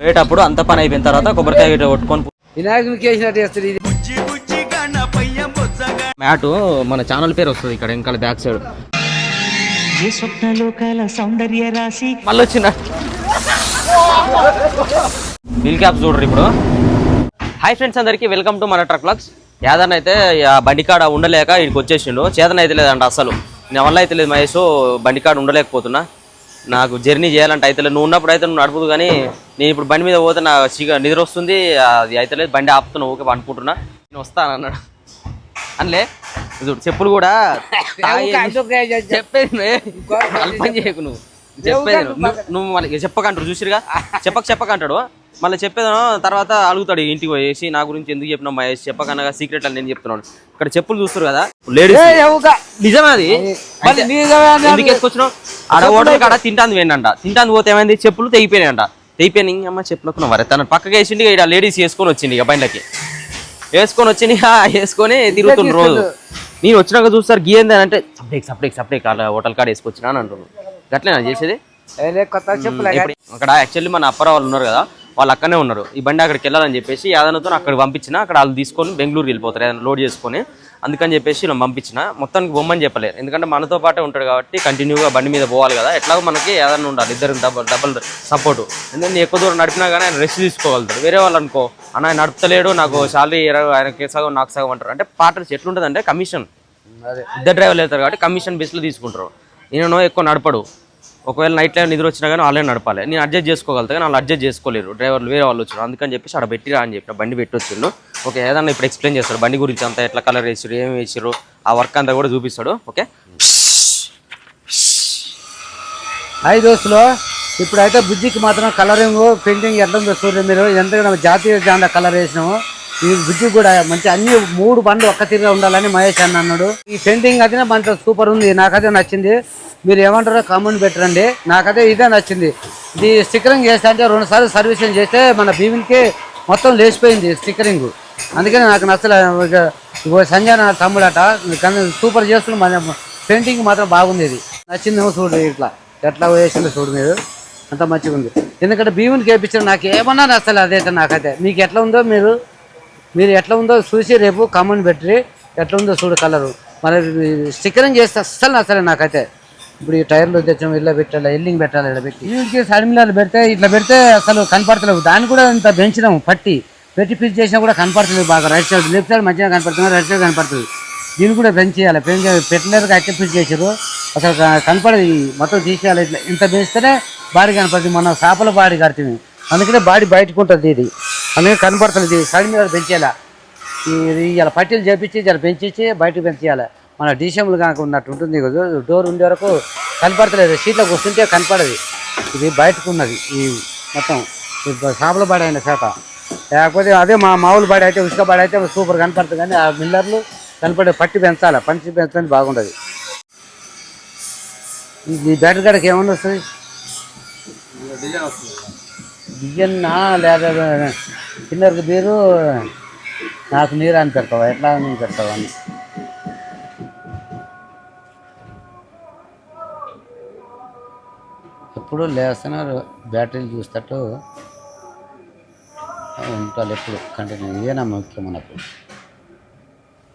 పోయేటప్పుడు అంత పని అయిపోయిన తర్వాత కొబ్బరికాయ కొట్టుకొని పో- వినాయకునికి వేసినట్టు వేస్తుంది ఇది. మ్యాట్ మన ఛానల్ పేరు వస్తుంది ఇక్కడ ఇంకా బ్యాక్ సైడ్. ఏ స్వప్నలోకాల సౌందర్య రాశి? మళ్ళీ వచ్చిన. వీల్ క్యాప్స్ చూడరు ఇప్పుడు. హాయ్ ఫ్రెండ్స్ అందరికీ వెల్కమ్ టు మన ట్రక్ బ్లాగ్స్ యాదన్ అయితే ఆ బండికాడ ఉండలేక ఇక్కడికి వచ్చేసిండు. చేతన అయితే లేదంట అసలు. నా వల్ల అయితే లేదు మహేష్ బండికాడ ఉండలేకపోతున్నా. నాకు జర్నీ చేయాలంటే అయితే నువ్వు ఉన్నప్పుడు అయితే నువ్వు నడుపుదు కానీ నేను ఇప్పుడు బండి మీద పోతే నా చిగ నిద్ర వస్తుంది అది అయితే లేదు బండి ఆపుతున్నా ఊకే అనుకుంటున్నా నేను వస్తాను అన్నాడు. అనలే చూడు చెప్పులు కూడా చెప్పేది నువ్వే. అల్పం చేయకు నువ్వు. చెప్పేది నువ్వు. చెప్పకంటారు చూసిరుగా? చెప్పక చెప్పకంటాడు. మళ్ళీ చెప్పేదాను తర్వాత అడుగుతాడు ఇంటికి పోయేసి నా గురించి ఎందుకు చెప్పినా మహేష్? చెప్పకనగా సీక్రెట్ అని నేను చెప్తున్నాను. ఇక్కడ చెప్పులు చూస్తారు కదా? లేడీస్ నిజమే అది? మళ్ళీ నిజమే అన్నాడు. ఎందుకు వేసుకొచ్చినావు ఆడ హోటల్ కాడ తింటాంది వేయండి తింటాంది పోతే ఏమైంది? చెప్పులు తెగిపోయినాయంట. తెగిపోయినాయి. ఇంక అమ్మ చెప్పులకు వరే తన పక్కకి వేసిండి ఇక ఇక్కడ లేడీస్ వేసుకొని వచ్చింది ఇక బండ్లకి. వేసుకొని వచ్చింది వేసుకొని తిరుగుతుండ్రు రోజు. నేను వచ్చినాక చూస్తారు గీయంది అని అంటే సప్డేక్ సప్డేక్ సప్డేక్ హోటల్ కాడ వేసుకొచ్చినా అని అంటున్నాను గట్లేనా చేసేది? అక్కడ యాక్చువల్లీ మన అప్పర వాళ్ళు ఉన్నారు కదా వాళ్ళు అక్కడనే ఉన్నారు. ఈ బండి అక్కడికి వెళ్ళాలని చెప్పేసి యాదనతో అక్కడ పంపించిన అక్కడ వాళ్ళు తీసుకొని బెంగళూరు వెళ్ళిపోతారు. ఏదైనా లోడ్ చేసుకొని అందుకని చెప్పేసి నేను పంపించిన. మొత్తానికి బొమ్మని చెప్పలేరు. ఎందుకంటే మనతో పాటే ఉంటాడు కాబట్టి కంటిన్యూగా బండి మీద పోవాలి కదా. ఎట్లాగో మనకి ఏదైనా ఉండాలి. ఇద్దరు డబల్ డబల్ సపోర్ట్. ఎందుకంటే ఎక్కువ దూరం నడిపినా కానీ ఆయన రెస్ట్ తీసుకోగలుగుతాడు. వేరే వాళ్ళు అనుకో అన్న ఆయన నడుపుతలేడు నాకు శాలరీ ఇరవై ఆయనకి సగం నాకు సగం అంటారు. అంటే పార్టనర్స్ ఎట్లుంటుందంటే కమిషన్. అదే. ఇద్దరు డ్రైవర్లు వెళ్తారు కాబట్టి కమిషన్ బేస్లో తీసుకుంటారు. నేను ఎక్కువ నడపడు. ఒకవేళ నైట్ టైం నిద్ర వచ్చినా కానీ వాళ్ళే నడపాలి. నేను అడ్జస్ట్ చేసుకోగలుగుతా కానీ వాళ్ళు అడ్జస్ట్ చేసుకోలేరు. డ్రైవర్లు వేరే వాళ్ళు వచ్చారు అందుకని చెప్పేసి అక్కడ పెట్టిరా అని చెప్పిన బండి పెట్టి వచ్చిండు ఓకే ఏదన్నా ఇప్పుడు ఎక్స్ప్లెయిన్ చేస్తాడు. బండి గురించి అంతా ఎట్లా కలర్ వేసారు ఏం వేసారు ఆ వర్క్ అంతా కూడా చూపిస్తాడు. ఓకే? హాయ్ దోస్తులు. ఇప్పుడైతే బుజ్జికి మాత్రం కలరింగ్ పెయింటింగ్ ఎట్లా ఉందో చూడండి మీరు. ఎంత జాతీయ జెండా కలర్ వేసినాము. ఈ బుజ్జికి కూడా మంచి అన్ని మూడు బండ్లు ఒక్క తీరుగా ఉండాలని మహేష్ అన్న అన్నాడు. ఈ పెయింటింగ్ అయితే మంచి సూపర్ ఉంది నాకైతే నచ్చింది. మీరు ఏమంటారో కామెంట్ పెట్టరండి నాకైతే ఇదే నచ్చింది. ఇది స్టిక్కరింగ్ చేస్తే అంటే రెండు సార్లు సర్వీసింగ్ చేస్తే మన భీమునికి మొత్తం లేచిపోయింది స్టిక్కరింగ్. అందుకని నాకు నచ్చలే. సంజయ్ నా తమ్ముడట. కానీ సూపర్ చేస్తున్నాం మన పెయింటింగ్ మాత్రం బాగుంది ఇది. నచ్చిందేమో చూడు ఇట్లా. ఎట్లా వేసిందో చూడు మీరు. అంత మంచిగా ఉంది ఎందుకంటే భీముని వేయించిన నాకు ఏమన్నా నచ్చలేదు అదైతే నాకైతే. మీకు ఎట్లా ఉందో మీరు మీరు ఎట్లా ఉందో చూసి రేపు కామన్ పెట్టి ఎట్లా ఉందో చూడు కలరు మరి స్టిక్కరింగ్ చేస్తే అస్సలు నచ్చలేదు నాకైతే. ఇప్పుడు ఈ టైర్లు తెచ్చాము ఇలా పెట్టాలి ఎల్లింగ్ పెట్టాలి ఇలా పెట్టి. వీడికి సడిమిలాలు పెడితే ఇట్లా పెడితే అసలు కనపడతలేవు. దాన్ని కూడా ఇంత పెంచినాము పట్టి. పెట్టి ఫిట్ చేసినా కూడా కనపడతలేదు బాగా. రైట్ సైడ్ లెఫ్ట్ సైడ్ మంచిగా కనపడుతుంది రైట్ సైడ్ కనపడుతుంది. దీన్ని కూడా పెంచేయాలి పెంచే పెట్టలేదు అయితే ఫిట్ చేసారు అసలు కనపడదు మొత్తం తీసేయాలి. ఇట్లా ఇంత పెంచితేనే బాడీ కనపడుతుంది. మన చేపల బాడీ కడుతుంది. అందుకనే బాడీ బయటకు ఉంటుంది ఇది. అందుకే కనపడుతుంది సైడ్ మీద పెంచేలా ఇది ఇలా పట్టీలు చేపించి ఇలా పెంచేసి బయటకు పెంచేయాలి. మన డీసెంబుల్ కనుక ఉన్నట్టు ఉంటుంది కదా డోర్ ఉండే వరకు కనపడతలేదు. సీట్లో కూర్చుంటే కనపడదు. ఇది బయటకు ఉన్నది ఈ మొత్తం. ఈ చేపల బాడీ అయిన చేప లేకపోతే అదే మా మామూలు బాడీ అయితే ఉసుక బాడీ అయితే సూపర్ కనపడుతుంది కానీ ఆ మిల్లర్లు కనపడే పట్టి పెంచాలి. పంచి పెంచడానికి బాగుంటుంది ఈ బ్యాటరీ కాడకి ఏమన్నా వస్తుంది. బియ్యన్నా లేదా కిన్నెరకు బీరు నాకు నీరు అని పెడతావా? ఎట్లా అని పెడతావా అని? ఎప్పుడు లేస్తున్నారు బ్యాటరీలు చూస్తట్టు ఉంటారు ఎప్పుడు. కంటిన్యూ ఇదేనా ముఖ్యం మనకు.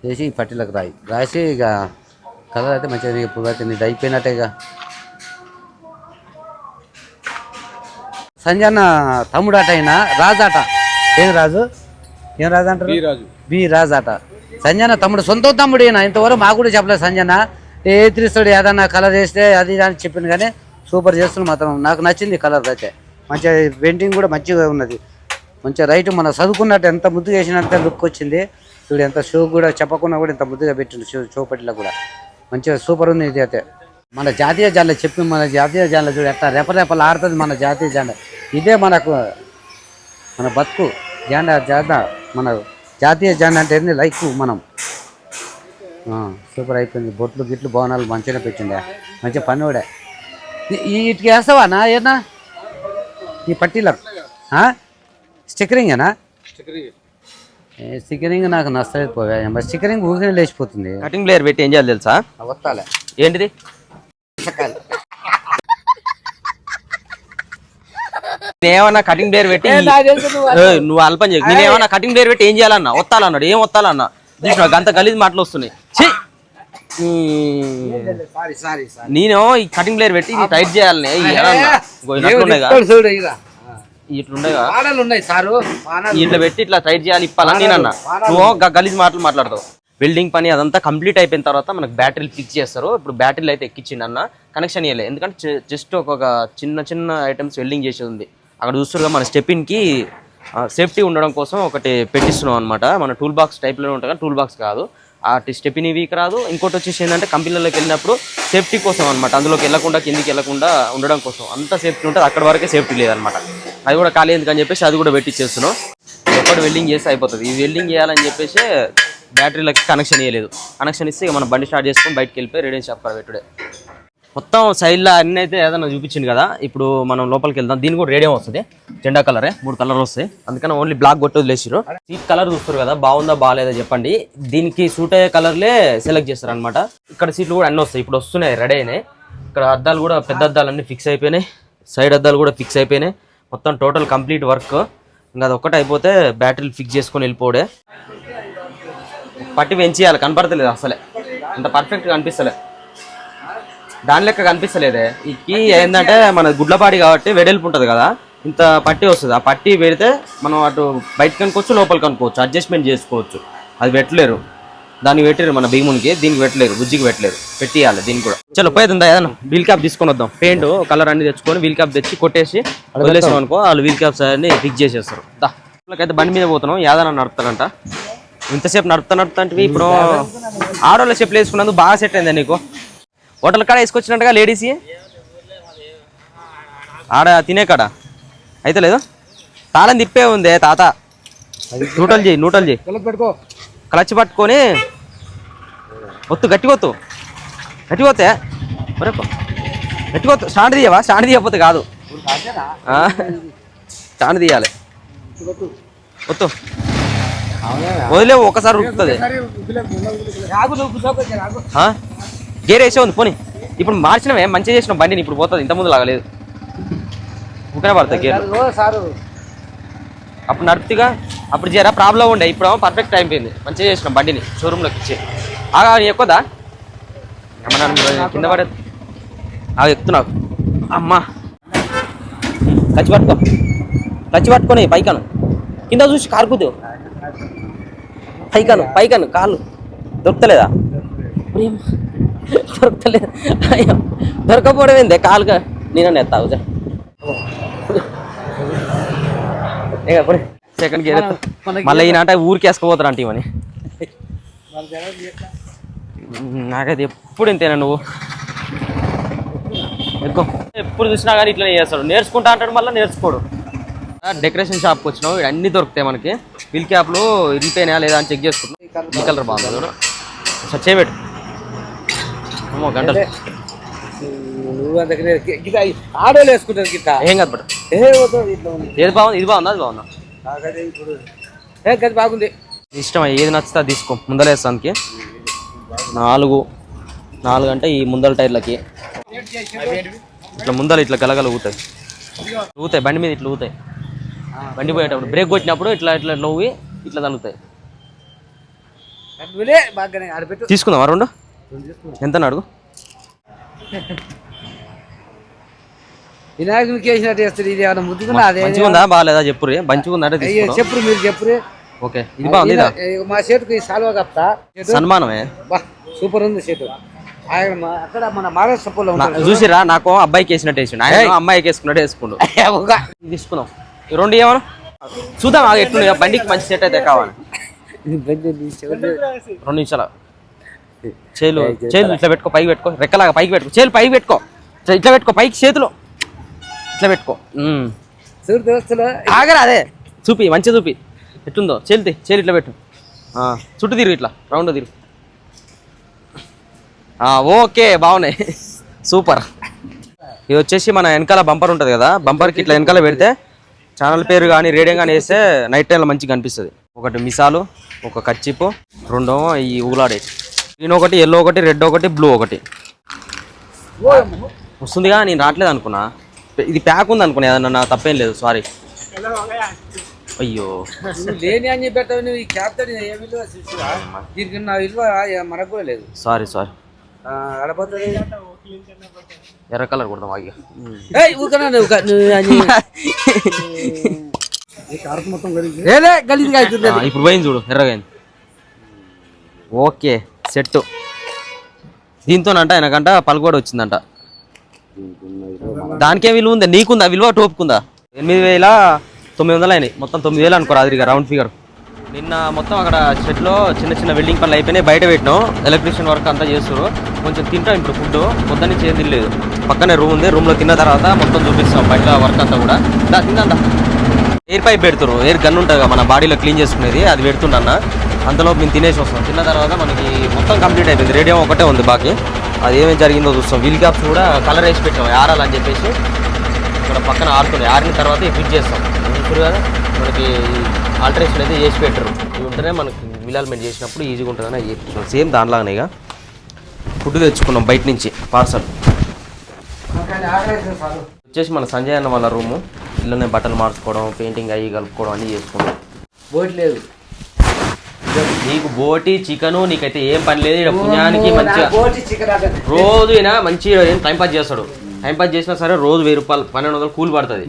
చేసి ఈ పట్టీలకు రాయి. రాసి ఇక కలర్ అయితే మంచిగా ఇప్పుడు అయితే నీది అయిపోయినట్టే ఇక సంజన్న తమ్ముడాట అయినా రాజాట. ఏం రాజు? ఏం రాజు అంటారు? బి రాజాట. సంజన తమ్ముడు సొంత తమ్ముడు ఈయన ఇంతవరకు మాకు కూడా చెప్పలేదు సంజన. ఏ తీస్తాడు ఏదన్నా కలర్ వేస్తే అది అని చెప్పింది కానీ సూపర్ చేస్తున్నాడు మాత్రం. నాకు నచ్చింది కలర్ అయితే. మంచిగా పెయింటింగ్ కూడా మంచిగా ఉన్నది. మంచిగా రైట్ మన చదువుకున్నట్టు ఎంత ముద్దుగా వేసినంత లుక్ వచ్చింది. చూడు ఎంత షో కూడా చెప్పకుండా కూడా ఇంత ముద్దుగా పెట్టిండు షో కూడా. మంచిగా సూపర్ ఉంది ఇది అయితే. మన జాతీయ జెండా చెప్పి మన జాతీయ జెండా చూడు ఎట్లా రెపరెపలు ఆడుతుంది మన జాతీయ జెండా. ఇదే మనకు మన బతుకు జెండా జెండా మన జాతీయ జెండా అంటే ఏంది? లైక్ మనం. సూపర్ అయిపోయింది. బొట్లు గిట్లు భవనాలు మంచిగా పెట్టిండే. మంచిగా పని కూడా వీటికి వేస్తావా నా ఏనా ఈ పట్టీలకు? స్టిక్కరింగేనా? స్టిక్కరింగ్ నాకు నచ్చలేదు పోయా స్టిక్కరింగ్ ఊరికే లేచిపోతుంది. కటింగ్ ప్లేయర్ పెట్టి ఏం చేయాలి తెలుసా? వస్తాలే ఏంటిది? నేనేమన్నా కటింగ్ బ్లేర్ పెట్టి ఏయ్, నువ్వు అల్పం చేయకు నేనేమన్నా కటింగ్ బ్లేర్ పెట్టి ఏం చేయాలన్నా? వత్తాలన్నాడు ఏం వత్తాలన్నా చూసిన గంత గలీజ్ మాటలు వస్తున్నాయి. ఛీ! ఉమ్. సారీ సారీ సారీ నేను ఈ కటింగ్ బ్లేర్ పెట్టి ఇది టైట్ చేయాలని. ఇట్లుండేగా ఇట్లా పెట్టి ఇట్లా టైట్ చేయాలి ఇప్పాలని నేను అన్నా నువ్వు గ- గలీజ్ మాటలు మాట్లాడతావు. వెల్డింగ్ పని అదంతా కంప్లీట్ అయిపోయిన తర్వాత మనకు బ్యాటరీలు ఫిక్స్ చేస్తారు. ఇప్పుడు బ్యాటరీలు అయితే ఎక్కించిండు అన్న. కనెక్షన్ ఇవ్వలేదు ఎందుకంటే జస్ట్ ఒక చిన్న చిన్న ఐటమ్స్ వెల్డింగ్ చేసేది ఉంది. అక్కడ చూస్తురుగా మన స్టెపిన్కి సేఫ్టీ ఉండడం కోసం ఒకటి పెట్టిస్తున్నాం అనమాట మన టూల్ బాక్స్ టైప్లో ఉంటుంది కానీ టూల్ బాక్స్ కాదు. ఆ స్టెపిన్ వీక్ రాదు. ఇంకోటి వచ్చేసి ఏంటంటే కంపెనీలోకి వెళ్ళినప్పుడు సేఫ్టీ కోసం అనమాట అందులోకి వెళ్ళకుండా కిందికి వెళ్ళకుండా ఉండడం కోసం. అంత సేఫ్టీ ఉంటుంది. అక్కడ వరకే సేఫ్టీ లేదనమాట అది కూడా ఖాళీ ఎందుకని చెప్పేసి అది కూడా పెట్టించేస్తున్నాం ఒకటి వెల్డింగ్ చేస్తే అయిపోతుంది. ఈ వెల్డింగ్ చేయాలని చెప్పేసి బ్యాటరీలకి కనెక్షన్ ఇవ్వలేదు కనెక్షన్ ఇస్తే మనం బండి స్టార్ట్ చేసుకొని బయటకు వెళ్ళిపోయి రేడియో షాప్ పెట్టుడే మొత్తం సైడ్లో అన్ని అయితే ఏదైనా చూపించింది కదా ఇప్పుడు మనం లోపలికి వెళ్దాం. దీని కూడా రేడియం వస్తుంది. జెండా కలరే మూడు కలర్ వస్తాయి. అందుకని ఓన్లీ బ్లాక్ కొట్టి వదిలేసారు సీట్ కలర్ చూస్తారు కదా బాగుందా బాగాలేదా చెప్పండి. దీనికి సూట్ అయ్యే కలర్లే సెలెక్ట్ చేస్తారు అనమాట ఇక్కడ సీట్లు కూడా అన్ని వస్తాయి. ఇప్పుడు వస్తున్నాయి రెడీ అయినాయి. ఇక్కడ అద్దాలు కూడా పెద్ద అద్దాలు అన్ని ఫిక్స్ అయిపోయినాయి. సైడ్ అద్దాలు కూడా ఫిక్స్ అయిపోయినాయి. మొత్తం టోటల్ కంప్లీట్ వర్క్ ఇంకా అది ఒక్కటి అయిపోతే బ్యాటరీలు ఫిక్స్ చేసుకొని వెళ్ళిపోవడే పట్టి పెంచేయాలి కనపడతలేదు అసలే. అంత పర్ఫెక్ట్ కనిపిస్తలే దాని లెక్క కనిపిస్తలేదే. ఈ కీ ఏంటంటే మన గుడ్లపాడి కాబట్టి వెడల్పు ఉంటుంది కదా ఇంత పట్టి వస్తుంది. ఆ పట్టి పెడితే మనం అటు బయటకు కనుకోవచ్చు లోపలికి కనుకోవచ్చు అడ్జస్ట్మెంట్ చేసుకోవచ్చు. అది పెట్టలేరు. దానికి పెట్టలేరు మన భీమునికి దీనికి పెట్టలేరు బుజ్జికి పెట్టలేరు. పెట్టియాలి దీనికి కూడా. చలో పోయేది ఏదన్నా? వీల్ క్యాప్ తీసుకొని వద్దాం. పెయింట్ కలర్ అన్ని తెచ్చుకొని వీల్ క్యాప్ తెచ్చి కొట్టేసి వదిలేసాం అనుకో వాళ్ళు వీల్ క్యాప్స్ అన్ని ఫిక్స్ చేసేస్తారు. దా. అయితే బండి మీద పోతున్నాం. యాదన నడుపుతారంట ఇంతసేపు నడుపుతా నడుపుతా అంటే ఇప్పుడు ఆడోళ్ళ చెప్పులు వేసుకున్నందుకు బాగా సెట్ అయిందా నీకు? హోటల్ కాడ వేసుకొచ్చినట్టుగా లేడీస్ ఆడ తినే కాడ? అయితే లేదు? తాళం తిప్పే ఉంది తాత. నూటలు చేయి నూటలు చేయి. క్లచ్ పట్టుకొని ఒత్తు గట్టి కొత్తు గట్టి కొత్తే మరొక గట్టి కొత్తు స్టాండ్ తీయవా? స్టాండ్ తీయకపోతే కాదు. స్టాండ్ తీయాలి. ఒత్తు. వదిలేవు ఒకసారి. ఆ? గేర్ వేసే ఉంది పోనీ. ఇప్పుడు మార్చినవే మంచిగా చేసిన బండిని ఇప్పుడు పోతుంది ఇంత ముందు లాగలేదు. ఊకనే పడతాయి గేర్ అప్పుడు నడుపుతిగా అప్పుడు జరా ప్రాబ్లం ఉండే ఇప్పుడు పర్ఫెక్ట్ అయిపోయింది మంచిగా చేసిన బండిని షోరూంలోకి ఇచ్చి. ఆగా ఎక్కువదా? ఏమన్నా కింద పడే ఆగా ఎక్కుతున్నావు అమ్మా. కచ్చి పట్టుకో. కచ్చి పట్టుకొని పైకను. కింద చూసి కారుకుదు పైకను పైకను కాలు. దొరుకుతలేదా? ప్రేమ. దొరకలేదు అయ్యో దొరకపోవడం ఏందే? కాలుగా నేను ఎత్తావు సెకండ్ గేర్ మళ్ళీ ఈనాట ఊరికి వేసుకుపోతారు అంటే ఇవని నాకైతే ఎప్పుడు ఇంతేనా నువ్వు? ఎక్కువ ఎప్పుడు చూసినా కానీ ఇట్లా చేస్తాడు. నేర్చుకుంటా అంటాడు మళ్ళీ నేర్చుకోడు. డెకరేషన్ షాప్కి వచ్చినావు ఇక్కడ అన్ని దొరుకుతాయి మనకి. వీల్ క్యాప్లు ఇరిగిపోయినా లేదా అని చెక్ చేసుకుంటున్నాం. ఈ కలర్ బాగుంది చూడు. సార్ చేయబెట్టు అమ్మో గంటలు. నువ్వు అందుకనే గిట్ట ఆడోళ్ళు వేసుకుంటారు గిట్ట ఏం కాదు బట్. ఏది బాగుంది? ఇది బాగుందా? అది బాగుందా? నాకైతే ఇప్పుడు ఏ గది బాగుంది. ఇష్టం ఏది నచ్చితే అది తీసుకో. ముందలేస్తానికి నాలుగు. నాలుగు అంటే ఈ ముందల టైర్లకి. ఇట్లా ముందర ఇట్లా గలగల ఊతాయి. ఊతాయి. బండి మీద ఇట్లా ఊతాయి. బండి పోయేటప్పుడు. బ్రేక్ కొట్టినప్పుడు ఇట్లా ఇట్లా ఊవి ఇట్లా తగులుతాయి తీసుకుందాం రెండు? ఎంత అడుగు? వినాయకునికి వేసినట్టు చేస్తారు ఇది ఏమైనా ముద్దుకున్నా అదే మంచిగా ఉందా బాగాలేదా చెప్పురి? మంచిగా ఉందా అంటే చెప్పురు మీరు చెప్పురు. ఓకే ఇది బాగుంది మా చేతుకి సాల్వా కప్తా? సన్మానమే. బా సూపర్ ఉంది ఆయన అక్కడ మన నా- చూసిరా నాకు అబ్బాయికి వేసినట్టు వేసిండు. ఆయన అమ్మాయికి వేసుకున్నట్టు వేసుకుండు. ఈ రెండు ఏమన్నా చూద్దాం ఆగు ఎట్లుంది? బండికి మంచి సెట్ అయితే కావాలి. రెండు నిమిషాలు. చేలు చేతులు ఇట్లా పెట్టుకో పైకి పెట్టుకో. రెక్కలాగా పైకి పెట్టుకో. చేలు పైకి పెట్టుకో. ఇట్లా- పెట్టుకో పైకి చేతులు. ఇట్లా పెట్టుకో. ఆగరా అదే. చూపి మంచిగా చూపి. ఎట్లుందో? చేలితే చేలు ఇట్లా పెట్టు. చుట్టూ తిరుగు ఇట్లా. రౌండ్ తిరుగు. ఓకే బాగున్నాయి. సూపర్. ఇది వచ్చేసి మన వెనకాల బంపర్ ఉంటుంది కదా. బంపర్కి ఇట్లా వెనకాల పెడితే ఛానల్ పేరు కానీ రేడియం కానీ వేస్తే నైట్ టైంలో మంచిగా కనిపిస్తుంది. ఒకటి మిసాలు ఒక కచ్చిపు రెండో ఈ ఊలాడే గ్రీన్ ఒకటి ఎల్లో ఒకటి రెడ్ ఒకటి బ్లూ ఒకటి. వస్తుందిగా నేను రావట్లేదు అనుకున్నా. ఇది ప్యాక్ ఉంది అనుకున్నా ఏదన్నా నా తప్పేం లేదు సారీ అయ్యో. లేని అని చెప్పేస్తావు నువ్వు ఈ క్యాప్తో ఏ విలువ చూసిరా? దీనికి నా విలువ మనకు లేదు. సారీ సారీ ఎర్ర కలర్ కొడదాం ఆగి ఇప్పుడు పోయింది చూడు ఎర్రగైంది ఓకే సెట్ దీంతోనంట ఆయనకంట పలుకుబడి వచ్చిందంట దానికేం విలువ ఉందా నీకుందా విలువ టోపుకుందా ఎనిమిది వేల తొమ్మిది వందలు అయినాయి మొత్తం తొమ్మిది వేలు అనుకోరు అది రౌండ్ ఫిగర్ నిన్న మొత్తం అక్కడ షెడ్లో చిన్న చిన్న వెల్డింగ్ పనులు అయిపోయినాయి. బయట పెట్టినాం. ఎలక్ట్రీషియన్ వర్క్ అంతా చేస్తారు కొంచెం తింటాం ఇప్పుడు ఫుడ్ పొద్దున్నే చేతి లేదు పక్కనే రూమ్ ఉంది. రూమ్లో తిన్న తర్వాత మొత్తం చూపిస్తాం. బయట వర్క్ అంతా కూడా. దా తిందా ఎయిర్ పైప్ పెడుతురు ఎయిర్ గన్ ఉంటుంది మన బాడీలో క్లీన్ చేసుకునేది. అది పెడుతుండన్న అంతలో మేము తినేసి వస్తాం. తిన్న తర్వాత మనకి మొత్తం కంప్లీట్ అయిపోయింది. రేడియం ఒకటే ఉంది బాకీ. అది ఏమేమి జరిగిందో చూస్తాం. వీల్ క్యాప్స్ కూడా కలర్ వేసి పెట్టాం ఆరాలని చెప్పేసి. ఇక్కడ పక్కన ఆరుతున్నాయి. ఆరిన తర్వాత ఫిట్ చేస్తాం. చూసారు కదా? మనకి ఆల్టరేషన్ అయితే చేసి పెట్టరు. ఇవి ఉంటేనే మనకి విలాల్మెంట్ చేసినప్పుడు ఈజీగా ఉంటుందని అవి చేయించాం సేమ్ దానిలాగానే ఇక. ఫుడ్ తెచ్చుకున్నాం బయట నుంచి పార్సల్. వచ్చేసి మన సంజయ్ అన్న వాళ్ళ రూము. ఇల్లునే బట్టలు మార్చుకోవడం పెయింటింగ్ అయ్యి కలుపుకోవడం అన్నీ చేసుకున్నాం. బోట్ లేదు. నీకు బోటి చికెను నీకైతే ఏం పని లేదు. ఇక్కడ పుణ్యానికి మంచిగా రోజు ఈయన మంచిగా టైం పాస్ చేస్తాడు. టైం పాస్ చేసినా సరే రోజు వెయ్యి రూపాయలు పన్నెండు వందలు కూలి పడుతుంది.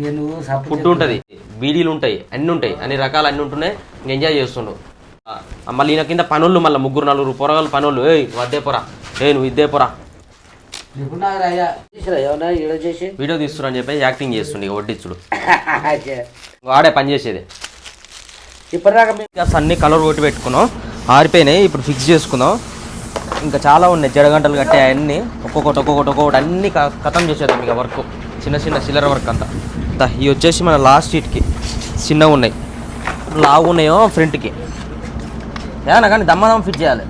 ఫుడ్ ఉంటుంది. బీడీలు ఉంటాయి అన్ని ఉంటాయి అన్ని రకాలు అన్ని ఉంటున్నాయి. ఇంక ఎంజాయ్ చేస్తుండు. మళ్ళీ ఈయన కింద పనులు మళ్ళీ ముగ్గురు నలుగురు పొరగాలు పనులు ఏయ్ నువ్వు అద్దే పొరా. ఏ నువ్వు ఇద్దే పొరా. వీడియో తీస్తున్నా అని చెప్పి యాక్టింగ్ చేస్తుండే ఇక వడ్డించుడు ఆడే పని చేసేది. ఇప్పటిదాకా అన్ని కలర్ కొట్టి పెట్టుకున్నాం. ఆరిపోయినాయి ఇప్పుడు ఫిక్స్ చేసుకుందాం ఇంకా చాలా ఉన్నాయి. జడగంటలు కట్టే అన్ని ఒక్కొక్కటి ఒక్కొక్కటి ఒక్కొక్కటి అన్ని క- ఖతం చేసేద్దాం ఇక వర్క్. చిన్న చిన్న చిల్లర వర్క్ అంతా. దా, ఇవి వచ్చేసి మన లాస్ట్ సీట్కి చిన్నగా ఉన్నాయి. లావు ఉన్నాయో ఫ్రంట్కి ఏమన్నా కానీ దమ్మదమ్మ ఫిట్ చేయాలి.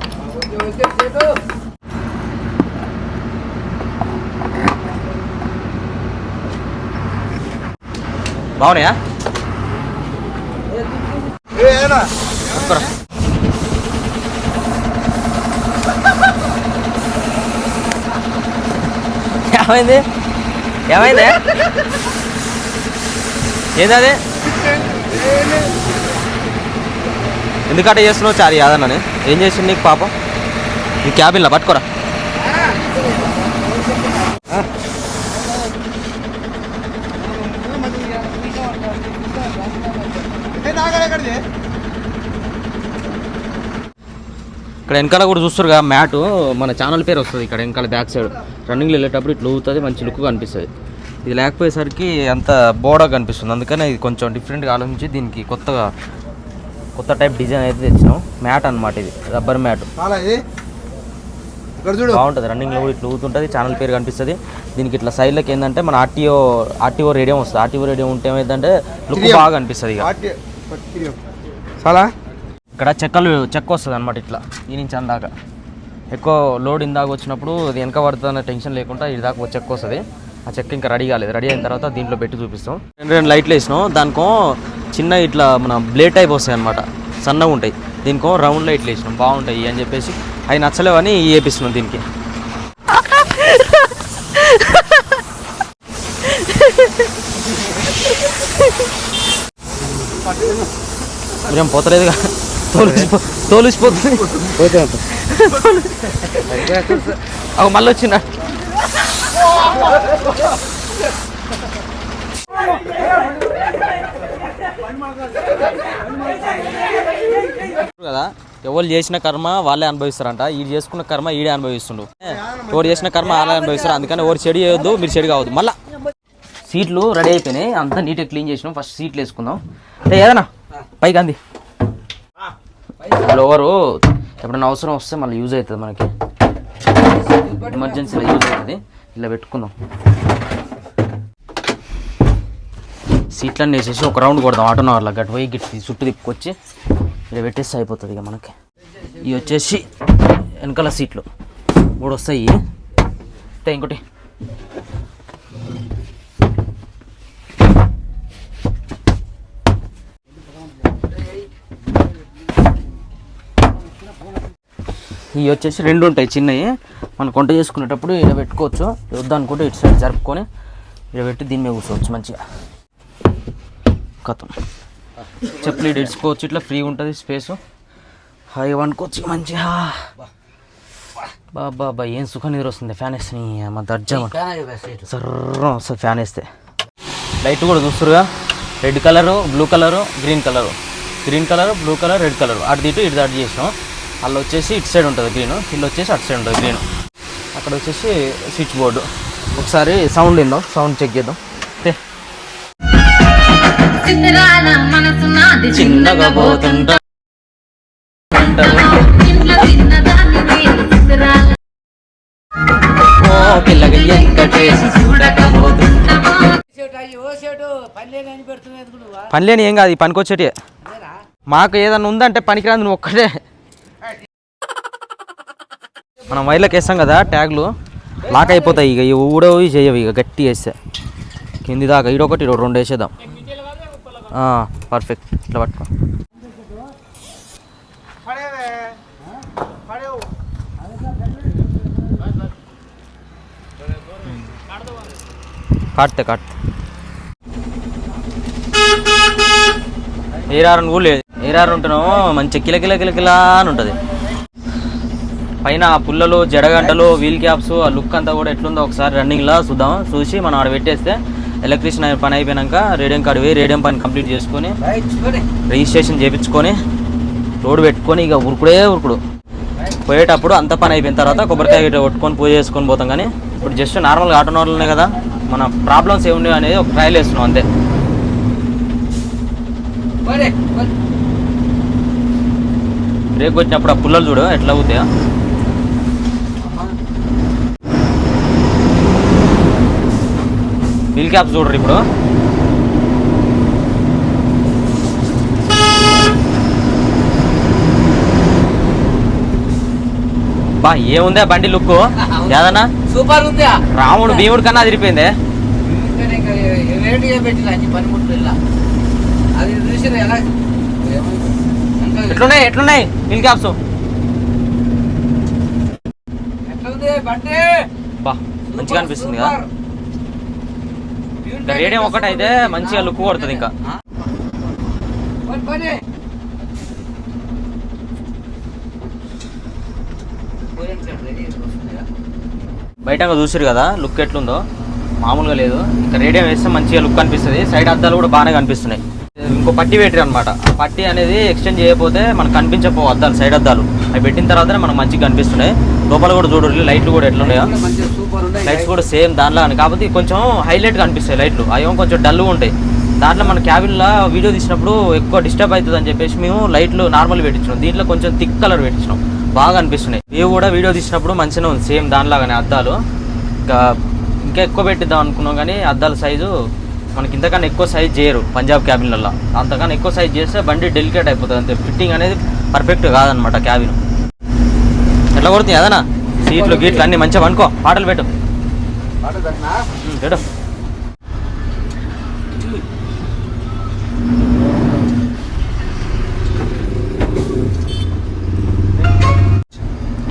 బాగున్నాయా? ఏమైంది? ఏమైంది? ఏందది? ఎందుకంటే చేస్తున్నావు చారి యాదన్నని? ఏం చేసింది నీకు పాపం? నీ క్యాబిన్లో పట్టుకోరా. ఇక్కడ వెనకాల కూడా చూస్తారు కదా మ్యాట్ మన ఛానల్ పేరు వస్తుంది ఇక్కడ వెనకాల బ్యాక్ సైడ్ రన్నింగ్లో వెళ్ళేటప్పుడు ఇట్లా ఊగుతుంది మంచి లుక్ కనిపిస్తుంది. ఇది లేకపోయేసరికి అంత బోర్డా కనిపిస్తుంది. అందుకనే ఇది కొంచెం డిఫరెంట్గా ఆలోచించి దీనికి కొత్తగా కొత్త టైప్ డిజైన్ అయితే తెచ్చినాం. మ్యాట్ అన్నమాట ఇది రబ్బర్ మ్యాట్ బాగుంటుంది రన్నింగ్లో కూడా ఇట్లా ఊగుతుంటుంది ఛానల్ పేరు కనిపిస్తుంది. దీనికి ఇట్లా సైడ్లోకి ఏంటంటే మన ఆర్టీఓ ఆర్టీఓ రేడియం వస్తుంది. ఆర్టీఓ రేడియం ఉంటే ఏమైందంటే లుక్ బాగా కనిపిస్తుంది ఇక. చాలా? ఇక్కడ చెక్కలు చెక్క వస్తుంది అనమాట ఇట్లా ఈ నుంచి అందాక ఎక్కువ లోడ్ ఇందాక వచ్చినప్పుడు అది వెనక పడుతుందన్న టెన్షన్ లేకుండా ఇది దాకా చెక్క వస్తుంది. ఆ చెక్క ఇంకా రెడీ కాలేదు. రెడీ అయిన తర్వాత దీంట్లో పెట్టి చూపిస్తాం. రెండు రెండు లైట్లు వేసినాం. దానికో చిన్న ఇట్లా మన బ్లేడ్ టైప్ వస్తాయి అనమాట సన్నగా ఉంటాయి. దీనికో రౌండ్ లైట్లు వేసినాం. బాగుంటాయి అని చెప్పేసి. అవి నచ్చలేవని వేపిస్తున్నాం దీనికి. మీరేం పోతలేదుగా? తోలిసిపోతుంది. అవి మళ్ళీ వచ్చిందా? కదా ఎవరు చేసిన కర్మ వాళ్ళే అనుభవిస్తారంట. ఈడు చేసుకున్న కర్మ ఈడే అనుభవిస్తుండు. ఎవరు చేసిన కర్మ వాళ్ళే అనుభవిస్తారు. అందుకని ఎవరు చెడు చేయొద్దు మీరు చెడు కావద్దు. మళ్ళా సీట్లు రెడీ అయిపోయినాయి. అంతా నీట్గా క్లీన్ చేసినాం. ఫస్ట్ సీట్లు వేసుకుందాం. అంటే ఏదన్నా? పైకి అంది. బ్లోవరు ఎప్పుడైనా అవసరం వస్తే మళ్ళీ యూజ్ అవుతుంది మనకి. ఎమర్జెన్సీలో యూజ్ అవుతుంది. ఇలా పెట్టుకుందాం. సీట్లన్నీ వేసేసి ఒక రౌండ్ కొడదాం. ఆటో నవర్లో గట్ పోయి గిట్టి చుట్టూ తిప్పుకొచ్చి ఇలా పెట్టేస్తే అయిపోతుంది ఇక మనకి. ఇవి వచ్చేసి వెనకాల సీట్లు. మూడు వస్తాయి. ఇంకోటి. ఇవి వచ్చేసి రెండు ఉంటాయి చిన్నవి. మనం కొంట చేసుకునేటప్పుడు ఇలా పెట్టుకోవచ్చు. వద్దనుకుంటే ఇటు సైడ్ జరుపుకొని ఇక్కడ పెట్టి దీని మీద కూర్చోవచ్చు మంచిగా. కథం. చెప్పులు ఇటు ఇడ్చుకోవచ్చు. ఇట్లా ఫ్రీ ఉంటుంది స్పేస్. హై వండుకోవచ్చు మంచిగా. బాబా బా ఏం సుఖం నిద్ర వస్తుంది. ఫ్యాన్ వేస్తే మా దర్జా సర్రం వస్తుంది ఫ్యాన్ వేస్తే. లైట్ కూడా చూస్తురుగా. Red colour blue colour green colour. Green colour blue colour red colour. అటు ఇటు ఇటు అటు చేసినాం. అల్ల వచ్చేసి ఇటు సైడ్ ఉంటుంది గ్రీన్. ఇల్లు వచ్చేసి అటు సైడ్ ఉంటుంది గ్రీన్. అక్కడ వచ్చేసి స్విచ్ బోర్డు. ఒకసారి సౌండ్ ఏందో సౌండ్ చెక్ చేద్దాం. చిన్నగా పోతుంటా. పని లేని ఏం కాదు ఈ పనికొచ్చేటి మాకు ఏదన్నా ఉందంటే పనికిరాదు నువ్వు ఒక్కటే. మనం వైర్లకు వేస్తాం కదా ట్యాగ్లు లాక్ అయిపోతాయి ఇక. ఇవి ఊడవి చేయవు ఇక గట్టి వేస్తే కింది దాకా ఈడొకటి ఈడొకటి రెండు వేసేద్దాం. పర్ఫెక్ట్ ఇట్లా పట్టుకో. కాట్తే కాట్తే. ఏరారు నువ్వు లేదు. ఏరారు ఉంటున్నావు మంచి కిల కిల కిల కిలా అని ఉంటుంది. పైన ఆ పుల్లలు జడగంటలు వీల్ క్యాప్స్ ఆ లుక్ అంతా కూడా ఎట్లుందో ఒకసారి రన్నింగ్లా చూద్దాం. చూసి మనం ఆడ పెట్టేస్తే ఎలక్ట్రీషియన్ పని అయిపోయినాక రేడియం కార్డు పోయి రేడియం పని కంప్లీట్ చేసుకొని రిజిస్ట్రేషన్ చేయించుకొని రోడ్ పెట్టుకొని ఇక ఉరుకుడే ఉరుకుడు. పోయేటప్పుడు అంత పని అయిపోయిన తర్వాత కొబ్బరికాయ కొట్టుకొని పూజ చేసుకొని పోతాం కానీ ఇప్పుడు జస్ట్ నార్మల్గా ఆటో నార్మల్నే కదా మన ప్రాబ్లమ్స్ ఏమున్నాయి అనేది ఒక ట్రయల్ వేస్తున్నాం అంతే. బ్రేక్ వచ్చినప్పుడు ఆ పుల్లలు చూడు ఎట్లా అవుతాయా వీల్ క్యాప్స్ చూడరు ఇప్పుడు. బా ఏముంది బండి లుక్ యాదన్నా? సూపర్ ఉందా రాముడు భీముడు కన్నా ఎలా? ఎట్లున్నాయి ఎట్లున్నాయి వీల్ క్యాప్స్? బా మంచిగా అనిపిస్తుంది కదా రేడియం ఒకటైతే మంచిగా లుక్ కొడుతుంది ఇంకా. బయట చూసారు కదా లుక్ ఎట్లుందో. మామూలుగా లేదు. ఇంకా రేడియం వేస్తే మంచిగా లుక్ అనిపిస్తుంది సైడ్ అద్దాలు కూడా బాగానే కనిపిస్తున్నాయి. ఇంకో పట్టి పెట్టారు అనమాట ఆ పట్టి అనేది ఎక్స్చేంజ్ చేయకపోతే మనకు కనిపించపో అద్దాలు సైడ్ అద్దాలు. అవి పెట్టిన తర్వాతనే మనకు మంచిగా కనిపిస్తున్నాయి. లోపల కూడా చూడు లైట్లు కూడా ఎట్లున్నాయో. సూపర్ లైట్స్ కూడా సేమ్ దానిలో కాకపోతే కొంచెం హైలైట్ కనిపిస్తాయి లైట్లు అవి కొంచెం డల్గా ఉంటాయి. దాంట్లో మన క్యాబిన్లో వీడియో తీసినప్పుడు ఎక్కువ డిస్టర్బ్ అవుతుంది అని చెప్పేసి మేము లైట్లు నార్మల్ పెట్టించినాం దీంట్లో కొంచెం థిక్ కలర్ పెట్టించినాం బాగా అనిపిస్తున్నాయి. ఇవి కూడా వీడియో తీసినప్పుడు మంచిగా ఉంది. సేమ్ దానిలాగానే అద్దాలు. ఇంకా ఇంకా ఎక్కువ పెట్టిద్దాం అనుకున్నాం కానీ అద్దాల సైజు మనకి ఇంతకన్నా ఎక్కువ సైజ్ చేయరు పంజాబ్ క్యాబిన్లలో అంతకన్నా ఎక్కువ సైజ్ చేస్తే బండి డెలికేట్ అయిపోతుంది. అంతే. ఫిట్టింగ్ అనేది పర్ఫెక్ట్ కాదనమాట క్యాబిన్ ఎట్లా కొడుతుంది అదనా? సీట్లు గీట్లు అన్నీ మంచిగా అనుకో పాటలు పెట్టు. ఉమ్,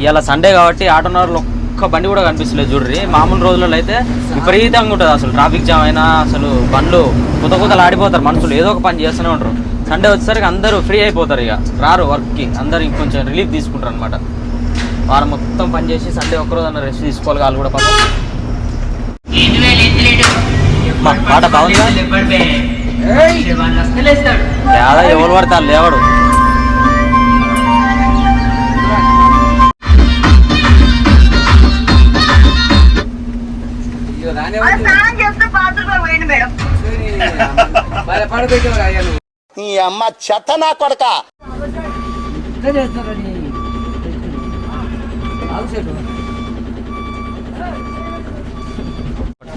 ఇవాళ సండే కాబట్టి ఆటోనర్లు ఒక్క బండి కూడా కనిపిస్తలేదు చూడ్రి. మామూలు రోజులలో అయితే విపరీతంగా ఉంటుంది అసలు. ట్రాఫిక్ జామ్ అయినా అసలు బండ్లు కొత్త కొత్తలు ఆడిపోతారు మనుషులు. ఏదో ఒక పని చేస్తూనే ఉంటారు సండే వచ్చేసరికి అందరూ ఫ్రీ అయిపోతారు ఇక. రారు వర్క్కి. అందరు ఇంకొంచెం రిలీఫ్ తీసుకుంటారు అనమాట వారం మొత్తం పని చేసి సండే ఒక్కరోజు అన్న రెస్ట్ తీసుకోవాలి. వాళ్ళు కూడా పాపం. పాట బాగుందా? యాదా ఎవరు పడితే వాళ్ళు లేవడు. నీ అమ్మ చెత్త నా కొడక ఇట్లా చేస్తారని ఆగు సేటు. అమ్మాయి ఆడవాళ్ళ చెప్పులు అట్లా అయ్యా తిరుగుతుర్రు.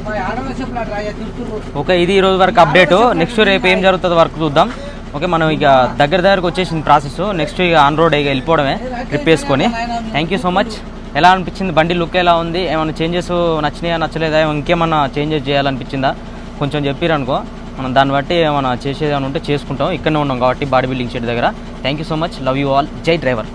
ఓకే ఇది ఈ రోజు వరకు అప్డేట్ నెక్స్ట్ రేపు ఏం జరుగుతుందో వర్క్ చూద్దాం. ఓకే మనం ఇక దగ్గర దగ్గరకు వచ్చేసింది ప్రాసెస్ నెక్స్ట్ ఇక ఆన్ రోడ్ ఇక వెళ్ళిపోవడమే ట్రిప్ వేసుకొని. థ్యాంక్ యూ సో మచ్ ఎలా అనిపించింది? బండి లుక్ ఎలా ఉంది? ఏమైనా చేంజెస్ నచ్చినాయా నచ్చలేదా? ఇంకేమన్నా చేంజెస్ చేయాలనిపించిందా? కొంచెం చెప్పిరనుకో మనం దాన్ని బట్టి ఏమైనా చేసేది ఏమైనా ఉంటే చేసుకుంటాం. ఇక్కడనే ఉన్నాం కాబట్టి బాడీ బిల్డింగ్ షెడ్ దగ్గర. Thank you so much love you all జై డ్రైవర్.